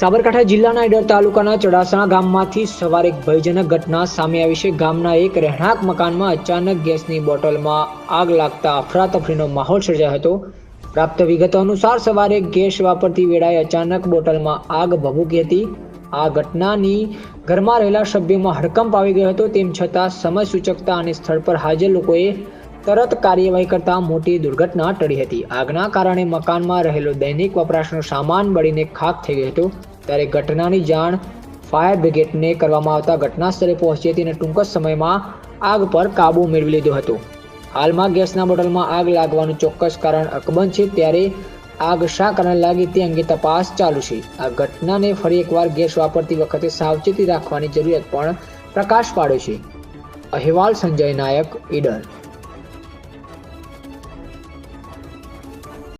સાબરકાંઠા જિલ્લાના ઈડર તાલુકાના ચડાસણા ગામમાંથી સવારે એક ભયજનક ઘટના સામે આવી છે. ગામના એક રહેણાંક મકાનમાં અચાનક ગેસની બોટલમાં આગ લાગતા અફરાતફરીનો માહોલ સર્જાયો હતો. પ્રાપ્ત વિગતો અનુસાર સવારે ગેસ વાપરતી વેળાએ અચાનક બોટલમાં આગ ભભૂકી હતી. આ ઘટનાની ઘરમાં રહેલા સભ્યોમાં હડકંપ આવી ગયો હતો. તેમ છતાં સમય સૂચકતા અને સ્થળ પર હાજર લોકોએ તરત કાર્યવાહી કરતા મોટી દુર્ઘટના ટળી હતી. આગના કારણે મકાનમાં રહેલો દૈનિક વપરાશનો સામાન બળીને ખાક થઈ ગયો હતો. ત્યારે ઘટનાની જાણ ફાયર બ્રિગેડને કરવામાં આવતા ઘટના સ્થળે પહોંચી હતી અને ટૂંક સમયમાં આગ પર કાબૂ મેળવી લીધો હતો. હાલમાં ગેસના બોટલમાં આગ લાગવાનું ચોક્કસ કારણ અકબંધ છે, ત્યારે આગ શા કારણે લાગી તે અંગે તપાસ ચાલુ છે. આ ઘટનાને ફરી એકવાર ગેસ વાપરતી વખતે સાવચેતી રાખવાની જરૂરિયાત પણ પ્રકાશ પાડ્યો છે. અહેવાલ સંજય નાયક, ઈડર.